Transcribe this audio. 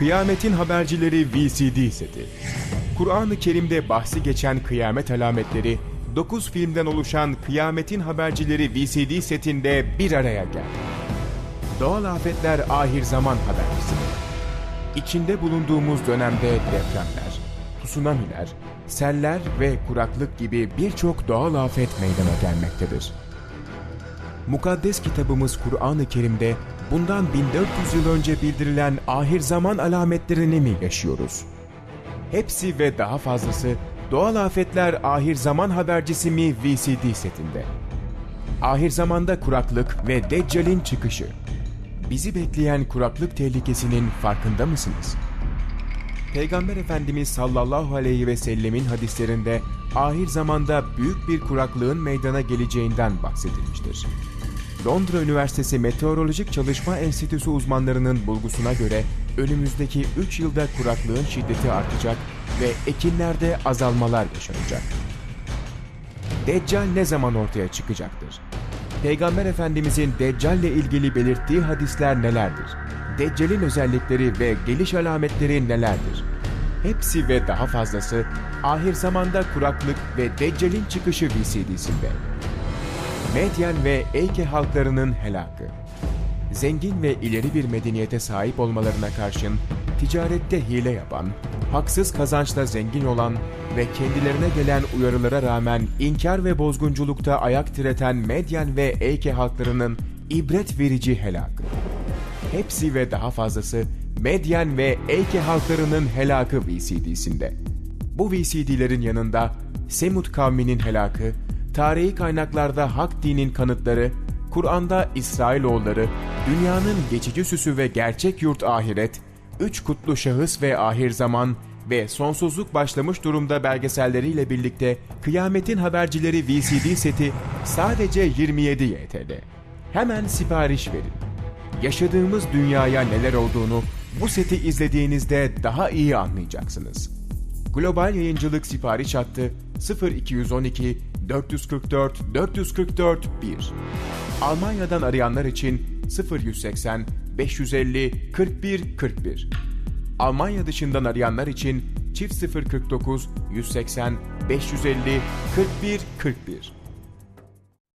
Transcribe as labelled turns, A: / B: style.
A: Kıyametin Habercileri VCD seti. Kur'an-ı Kerim'de bahsi geçen kıyamet alametleri 9 filmden oluşan Kıyametin Habercileri VCD setinde bir araya geldi. Doğal afetler ahir zaman habercisi. İçinde bulunduğumuz dönemde depremler, tsunamiler, seller ve kuraklık gibi birçok doğal afet meydana gelmektedir. Mukaddes kitabımız Kur'an-ı Kerim'de bundan 1400 yıl önce bildirilen ahir zaman alametlerini mi yaşıyoruz? Hepsi ve daha fazlası Doğal Afetler Ahir Zaman Habercisi mi VCD setinde. Ahir zamanda kuraklık ve Deccal'in çıkışı. Bizi bekleyen kuraklık tehlikesinin farkında mısınız? Peygamber Efendimiz sallallahu aleyhi ve sellemin hadislerinde ahir zamanda büyük bir kuraklığın meydana geleceğinden bahsedilmiştir. Londra Üniversitesi Meteorolojik Çalışma Enstitüsü uzmanlarının bulgusuna göre önümüzdeki 3 yılda kuraklığın şiddeti artacak ve ekinlerde azalmalar yaşanacak. Deccal ne zaman ortaya çıkacaktır? Peygamber Efendimizin Deccal ile ilgili belirttiği hadisler nelerdir? Deccal'in özellikleri ve geliş alametleri nelerdir? Hepsi ve daha fazlası ahir zamanda kuraklık ve Deccal'in çıkışı VCD'sinde. Medyen ve Eyke halklarının helakı. Zengin ve ileri bir medeniyete sahip olmalarına karşın ticarette hile yapan, haksız kazançla zengin olan ve kendilerine gelen uyarılara rağmen inkar ve bozgunculukta ayak direten Medyen ve Eyke halklarının ibret verici helakı. Hepsi ve daha fazlası Medyen ve Eyke halklarının helakı VCD'sinde. Bu VCD'lerin yanında Semut kavminin helakı, tarihi kaynaklarda hak dinin kanıtları, Kur'an'da İsrailoğulları, dünyanın geçici süsü ve gerçek yurt ahiret, üç kutlu şahıs ve ahir zaman ve sonsuzluk başlamış durumda belgeselleriyle birlikte Kıyametin Habercileri VCD seti sadece 27 YTL. Hemen sipariş verin. Yaşadığımız dünyaya neler olduğunu bu seti izlediğinizde daha iyi anlayacaksınız. Global Yayıncılık Sipariş Hattı 0212 444 444 1 Almanya'dan arayanlar için 0180 550 41 41 Almanya dışından arayanlar için çift 049 180 550 41 41